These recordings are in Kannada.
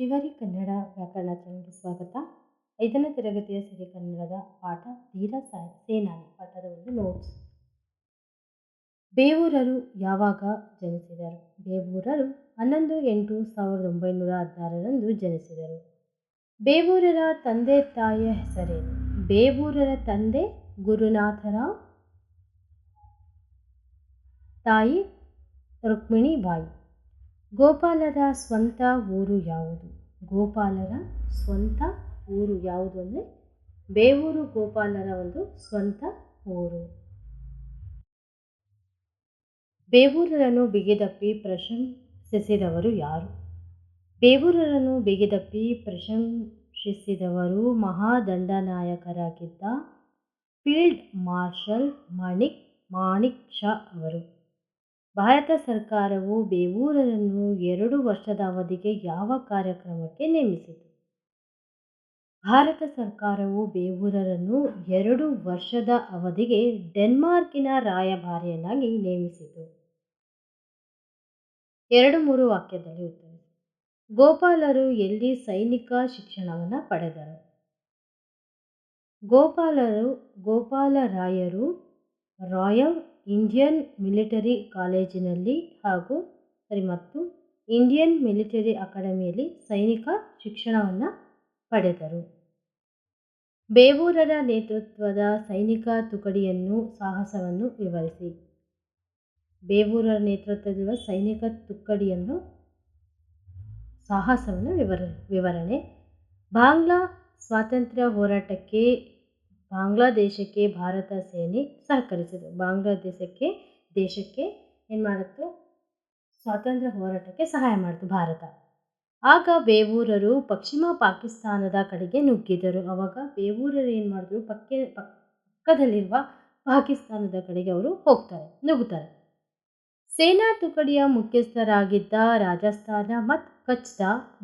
ಶ್ರೀವಾರಿ ಕನ್ನಡ ವ್ಯಾಕರಣ ಚಾನಲ್ಗೆ ಸ್ವಾಗತ. ಐದನೇ ತರಗತಿಯ ಸಿರಿ ಕನ್ನಡದ ಪಾಠ ಧೀರ ಸೇನಾನಿ ಪಾಠದ ಒಂದು ನೋಟ್ಸ್ ಬೇವೂರರು ಯಾವಾಗ ಜನಿಸಿದರು? ಬೇವೂರರು ಹನ್ನೊಂದು ಎಂಟು ಸಾವಿರದ ಒಂಬೈನೂರ ಹದಿನಾರರಂದು ಜನಿಸಿದರು. ಬೇವೂರರ ತಂದೆ ತಾಯಿಯ ಹೆಸರೇನು? ಬೇವೂರರ ತಂದೆ ಗುರುನಾಥರಾವ್. ತಾಯಿ ರುಕ್ಮಿಣಿ ಬಾಯಿ. ಗೋಪಾಲರ ಸ್ವಂತ ಊರು ಯಾವುದು? ಗೋಪಾಲರ ಸ್ವಂತ ಊರು ಯಾವುದು ಅಂದರೆ ಬೇವೂರು ಗೋಪಾಲರ ಒಂದು ಸ್ವಂತ ಊರು. ಬೇವೂರರನ್ನು ಬಿಗಿದಪ್ಪಿ ಪ್ರಶಂಸಿಸಿದವರು ಯಾರು? ಬೇವೂರರನ್ನು ಬಿಗಿದಪ್ಪಿ ಪ್ರಶಂಸಿಸಿದವರು ಮಹಾದಂಡನಾಯಕರಾಗಿದ್ದ ಫೀಲ್ಡ್ ಮಾರ್ಷಲ್ ಮಾಣಿಕ್ ಮಾಣಿಕ್ ಶಾ ಅವರು. ಭಾರತ ಸರ್ಕಾರವು ಬೇವೂರರನ್ನು ಎರಡು ವರ್ಷದ ಅವಧಿಗೆ ಯಾವ ಕಾರ್ಯಕ್ರಮಕ್ಕೆ ನೇಮಿಸಿತು? ಭಾರತ ಸರ್ಕಾರವು ಬೇವೂರರನ್ನು ಎರಡು ವರ್ಷದ ಅವಧಿಗೆ ಡೆನ್ಮಾರ್ಕಿನ ರಾಯಭಾರಿಯನ್ನಾಗಿ ನೇಮಿಸಿತು. ಎರಡು ಮೂರು ವಾಕ್ಯದಲ್ಲಿ ಉತ್ತರ ಗೋಪಾಲರು ಎಲ್ಲಿ ಸೈನಿಕ ಶಿಕ್ಷಣವನ್ನು ಪಡೆದರು? ಗೋಪಾಲರು, ಗೋಪಾಲರಾಯರು, ರಾಯಲ್ ಇಂಡಿಯನ್ ಮಿಲಿಟರಿ ಕಾಲೇಜಿನಲ್ಲಿ ಹಾಗೂ ಸರಿ, ಮತ್ತು ಇಂಡಿಯನ್ ಮಿಲಿಟರಿ ಅಕಾಡೆಮಿಯಲ್ಲಿ ಸೈನಿಕ ಶಿಕ್ಷಣವನ್ನು ಪಡೆದರು. ಬೇವೂರರ ನೇತೃತ್ವದ ಸೈನಿಕ ತುಕಡಿಯನ್ನು ಸಾಹಸವನ್ನು ವಿವರಿಸಿ. ಬೇವೂರರ ನೇತೃತ್ವದಲ್ಲಿರುವ ಸೈನಿಕ ತುಕಡಿಯನ್ನು ಸಾಹಸವನ್ನು ವಿವರ, ವಿವರಣೆ. ಬಾಂಗ್ಲಾ ಸ್ವಾತಂತ್ರ್ಯ ಹೋರಾಟಕ್ಕೆ ಬಾಂಗ್ಲಾದೇಶಕ್ಕೆ ಭಾರತ ಸೇನೆ ಸಹಕರಿಸಿತು ಬಾಂಗ್ಲಾದೇಶಕ್ಕೆ, ದೇಶಕ್ಕೆ ಏನು ಮಾಡಿತ್ತು? ಸ್ವಾತಂತ್ರ್ಯ ಹೋರಾಟಕ್ಕೆ ಸಹಾಯ ಮಾಡಿತು ಭಾರತ. ಆಗ ಬೇವೂರರು ಪಶ್ಚಿಮ ಪಾಕಿಸ್ತಾನದ ಕಡೆಗೆ ನುಗ್ಗಿದರು. ಆವಾಗ ಬೇವೂರರು ಏನು ಮಾಡಿದ್ರು? ಪಕ್ಕೆ, ಪಕ್ಕದಲ್ಲಿರುವ ಪಾಕಿಸ್ತಾನದ ಕಡೆಗೆ ಅವರು ಹೋಗ್ತಾರೆ, ನುಗ್ಗುತ್ತಾರೆ. ಸೇನಾ ತುಕಡಿಯ ಮುಖ್ಯಸ್ಥರಾಗಿದ್ದ ರಾಜಸ್ಥಾನ ಮತ್ತು ಕಚ್ದ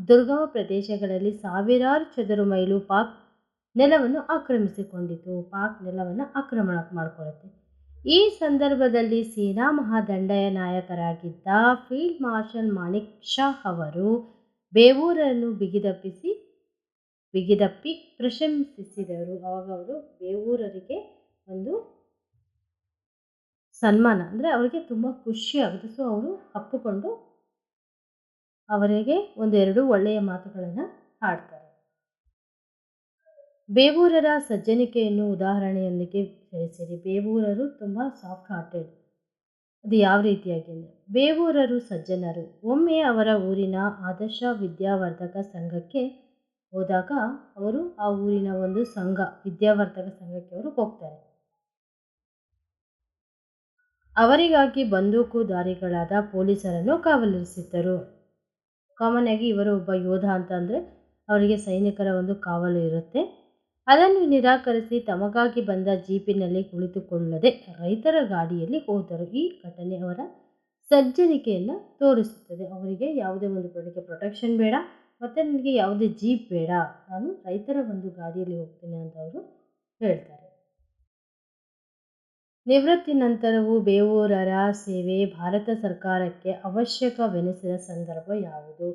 ದುರ್ಗಮ ಪ್ರದೇಶಗಳಲ್ಲಿ ಸಾವಿರಾರು ಚದುರು ಮೈಲು ಪಾಕ್ ನೆಲವನ್ನು ಆಕ್ರಮಿಸಿಕೊಂಡಿತು. ಪಾಕ್ ನೆಲವನ್ನು ಆಕ್ರಮಣ ಮಾಡಿಕೊಳ್ಳುತ್ತೆ ಈ ಸಂದರ್ಭದಲ್ಲಿ ಸೇನಾ ಮಹಾದಂಡಯ ನಾಯಕರಾಗಿದ್ದ ಫೀಲ್ಡ್ ಮಾರ್ಷಲ್ ಮಾಣಿಕ್ ಶಾ ಅವರು ಬೇವೂರನ್ನು ಬಿಗಿದಪ್ಪಿಸಿ, ಬಿಗಿದಪ್ಪಿ ಪ್ರಶಂಸಿಸಿದರು. ಆವಾಗ ಅವರು ಬೇವೂರರಿಗೆ ಒಂದು ಸನ್ಮಾನ, ಅಂದರೆ ಅವರಿಗೆ ತುಂಬ ಖುಷಿ ಆಗುತ್ತೆ. ಸೊ ಅವರು ಅಪ್ಪಿಕೊಂಡು ಅವರಿಗೆ ಒಂದೆರಡು ಒಳ್ಳೆಯ ಮಾತುಗಳನ್ನು ಹಾಡ್ತಾರೆ. ಬೇವೂರರ ಸಜ್ಜನಿಕೆಯನ್ನು ಉದಾಹರಣೆಯೊಂದಿಗೆ ತಿಳಿಸಿರಿ. ಬೇವೂರರು ತುಂಬ ಸಾಫ್ಟ್ ಹಾರ್ಟೆಡ್ ಅದು ಯಾವ ರೀತಿಯಾಗಿ ಅಂದರೆ, ಬೇವೂರರು ಸಜ್ಜನರು. ಒಮ್ಮೆ ಅವರ ಊರಿನ ಆದರ್ಶ ವಿದ್ಯಾವರ್ಧಕ ಸಂಘಕ್ಕೆ ಹೋದಾಗ ಅವರು ಆ ಊರಿನ ಒಂದು ಸಂಘ, ವಿದ್ಯಾವರ್ಧಕ ಸಂಘಕ್ಕೆ ಅವರು ಹೋಗ್ತಾರೆ. ಅವರಿಗಾಗಿ ಬಂದೂಕುದಾರಿಗಳಾದ ಪೊಲೀಸರನ್ನು ಕಾವಲಿರಿಸಿದ್ದರು. ಕಾಮನ್ ಆಗಿ ಇವರು ಒಬ್ಬ ಯೋಧ ಅಂತ ಅಂದರೆ, ಅವರಿಗೆ ಸೈನಿಕರ ಒಂದು ಕಾವಲು ಇರುತ್ತೆ. ಅದನ್ನು ನಿರಾಕರಿಸಿ ತಮಗಾಗಿ ಬಂದ ಜೀಪಿನಲ್ಲಿ ಕುಳಿತುಕೊಳ್ಳದೆ ರೈತರ ಗಾಡಿಯಲ್ಲಿ ಹೋದರು. ಈ ಘಟನೆ ಅವರ ಸಜ್ಜನಿಕೆಯನ್ನು ತೋರಿಸುತ್ತದೆ. ಅವರಿಗೆ ಯಾವುದೇ ಒಂದು ನನಗೆ ಪ್ರೊಟೆಕ್ಷನ್ ಬೇಡ, ಮತ್ತು ನನಗೆ ಯಾವುದೇ ಜೀಪ್ ಬೇಡ. ನಾನು ರೈತರ ಒಂದು ಗಾಡಿಯಲ್ಲಿ ಹೋಗ್ತೇನೆ ಅಂತ ಅವರು ಹೇಳ್ತಾರೆ. ನಿವೃತ್ತಿ ನಂತರವೂ ಬೇವೂರರ ಸೇವೆ ಭಾರತ ಸರ್ಕಾರಕ್ಕೆ ಅವಶ್ಯಕವೆನಿಸಿದ ಸಂದರ್ಭ ಯಾವುದು?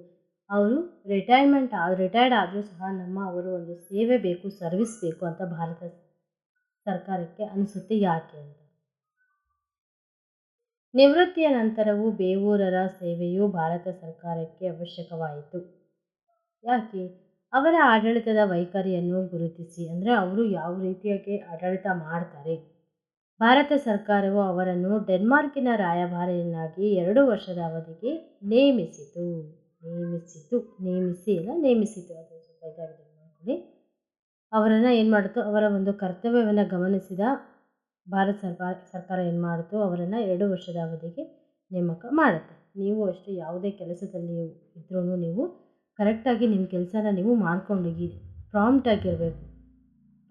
ಅವರು ರಿಟೈರ್ಮೆಂಟ್ ಆದ ರಿಟೈರ್ಡ್ ಆದರೂ ಸಹ ನಮ್ಮ ಅವರು ಒಂದು ಸೇವೆ ಬೇಕು ಸರ್ವಿಸ್ ಬೇಕು ಅಂತ ಭಾರತ ಸರ್ಕಾರಕ್ಕೆ ಅನಿಸುತ್ತೆ ಯಾಕೆ ಅಂತ. ನಿವೃತ್ತಿಯ ನಂತರವೂ ಬೇವೂರರ ಸೇವೆಯು ಭಾರತ ಸರ್ಕಾರಕ್ಕೆ ಅವಶ್ಯಕವಾಯಿತು. ಯಾಕೆ? ಅವರ ಆಡಳಿತದ ವೈಖರಿಯನ್ನು ಗುರುತಿಸಿ, ಅಂದರೆ ಅವರು ಯಾವ ರೀತಿಯಾಗಿ ಆಡಳಿತ ಮಾಡ್ತಾರೆ. ಭಾರತ ಸರ್ಕಾರವು ಅವರನ್ನು ಡೆನ್ಮಾರ್ಕಿನ ರಾಯಭಾರಿಯನ್ನಾಗಿ ಎರಡು ವರ್ಷದ ಅವಧಿಗೆ ನೇಮಿಸಿತು. ನೇಮಿಸಿತು ನೇಮಿಸಿ ಅಲ್ಲ ನೇಮಿಸಿತು ಅದು ಸ್ವಲ್ಪ ಅವರನ್ನು ಏನು ಮಾಡಿತು ಅವರ ಒಂದು ಕರ್ತವ್ಯವನ್ನು ಗಮನಿಸಿದ ಭಾರತ ಸರ್ಕಾರ ಸರ್ಕಾರ ಏನು ಮಾಡಿತು ಅವರನ್ನು ಎರಡು ವರ್ಷದ ಅವಧಿಗೆ ನೇಮಕ ಮಾಡುತ್ತೆ. ನೀವು ಅಷ್ಟೇ ಯಾವುದೇ ಕೆಲಸದಲ್ಲಿ ಇದ್ರೂ ನೀವು ಕರೆಕ್ಟಾಗಿ ನಿಮ್ಮ ಕೆಲಸನ ನೀವು ಮಾಡ್ಕೊಂಡೋಗಿ ಪ್ರಾಂಪ್ಟಾಗಿರಬೇಕು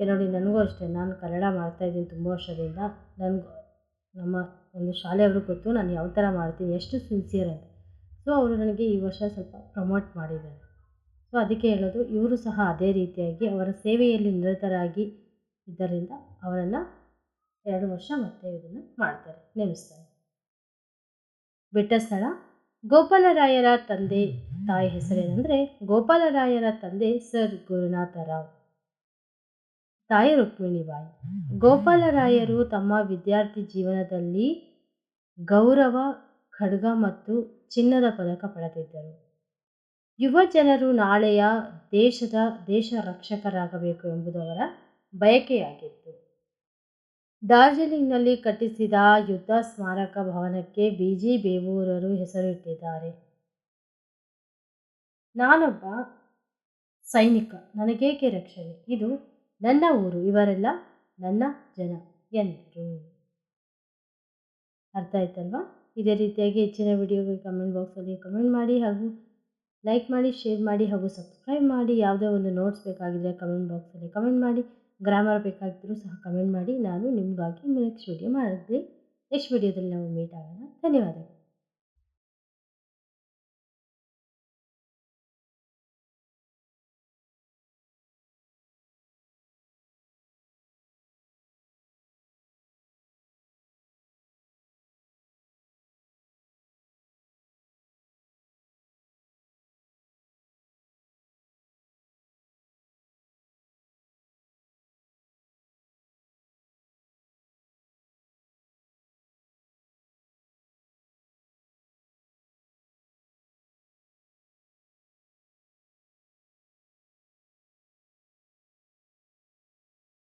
ನೋಡಿ, ನನಗೂ ಅಷ್ಟೇ, ನಾನು ಕನ್ನಡ ಮಾಡ್ತಾಯಿದ್ದೀನಿ ತುಂಬ ವರ್ಷದಿಂದ. ನನಗೂ ನಮ್ಮ ಒಂದು ಶಾಲೆಯವರು ಗೊತ್ತು, ನಾನು ಯಾವ ಥರ ಮಾಡ್ತೀನಿ, ಎಷ್ಟು ಸಿನ್ಸಿಯರ್ ಅಂತ. ಸೊ ಅವರು ನನಗೆ ಈ ವರ್ಷ ಸ್ವಲ್ಪ ಪ್ರಮೋಟ್ ಮಾಡಿದ್ದಾರೆ. ಸೊ ಅದಕ್ಕೆ ಹೇಳೋದು, ಇವರು ಸಹ ಅದೇ ರೀತಿಯಾಗಿ ಅವರ ಸೇವೆಯಲ್ಲಿ ನಿರತರಾಗಿ ಇದ್ದರಿಂದ ಅವರನ್ನು ಎರಡು ವರ್ಷ ಮತ್ತೆ ಇದನ್ನು ಮಾಡ್ತಾರೆ, ನೇಮಿಸ್ತಾರೆ. ಬಿಟ್ಟ ಸ್ಥಳ, ಗೋಪಾಲರಾಯರ ತಂದೆ ತಾಯಿ ಹೆಸರೇನೆಂದರೆ ಗೋಪಾಲರಾಯರ ತಂದೆ ಸರ್ ಗುರುನಾಥರಾವ್ ತಾಯಿ ರುಕ್ಮಿಣಿಬಾಯಿ ಗೋಪಾಲರಾಯರು ತಮ್ಮ ವಿದ್ಯಾರ್ಥಿ ಜೀವನದಲ್ಲಿ ಗೌರವ ಖಡ್ಗ ಮತ್ತು ಚಿನ್ನದ ಪದಕ ಪಡೆದಿದ್ದರು. ಯುವ ಜನರು ನಾಳೆಯ ದೇಶದ ದೇಶ ರಕ್ಷಕರಾಗಬೇಕು ಎಂಬುದವರ ಬಯಕೆಯಾಗಿತ್ತು. ಡಾರ್ಜಿಲಿಂಗ್ನಲ್ಲಿ ಕಟ್ಟಿಸಿದ ಯುದ್ಧ ಸ್ಮಾರಕ ಭವನಕ್ಕೆ ಬಿ ಜಿ ಬೇವೂರರು ಹೆಸರಿಟ್ಟಿದ್ದಾರೆ. ನಾನೊಬ್ಬ ಸೈನಿಕ, ನನಗೇಕೆ ರಕ್ಷಣೆ? ಇದು ನನ್ನ ಊರು, ಇವರೆಲ್ಲ ನನ್ನ ಜನ ಎಂದರು. ಅರ್ಥ ಆಯ್ತಲ್ವಾ? ಇದೇ ರೀತಿಯಾಗಿ ಹೆಚ್ಚಿನ ವಿಡಿಯೋಗಳಿಗೆ ಕಮೆಂಟ್ ಬಾಕ್ಸಲ್ಲಿ ಕಮೆಂಟ್ ಮಾಡಿ ಹಾಗೂ ಲೈಕ್ ಮಾಡಿ ಶೇರ್ ಮಾಡಿ ಹಾಗೂ ಸಬ್ಸ್ಕ್ರೈಬ್ ಮಾಡಿ. ಯಾವುದೇ ಒಂದು ನೋಟ್ಸ್ ಬೇಕಾಗಿದ್ದರೆ ಕಮೆಂಟ್ ಬಾಕ್ಸಲ್ಲಿ ಕಮೆಂಟ್ ಮಾಡಿ. ಗ್ರಾಮರ್ ಬೇಕಾಗಿದ್ದರೂ ಸಹ ಕಮೆಂಟ್ ಮಾಡಿ. ನಾನು ನಿಮಗಾಗಿ ನೆಕ್ಸ್ಟ್ ವಿಡಿಯೋ ಮಾಡಿದ್ವಿ ನೆಕ್ಸ್ಟ್ ವಿಡಿಯೋದಲ್ಲಿ ನಾವು ಮೀಟ್ ಆಗೋಣ. ಧನ್ಯವಾದಗಳು.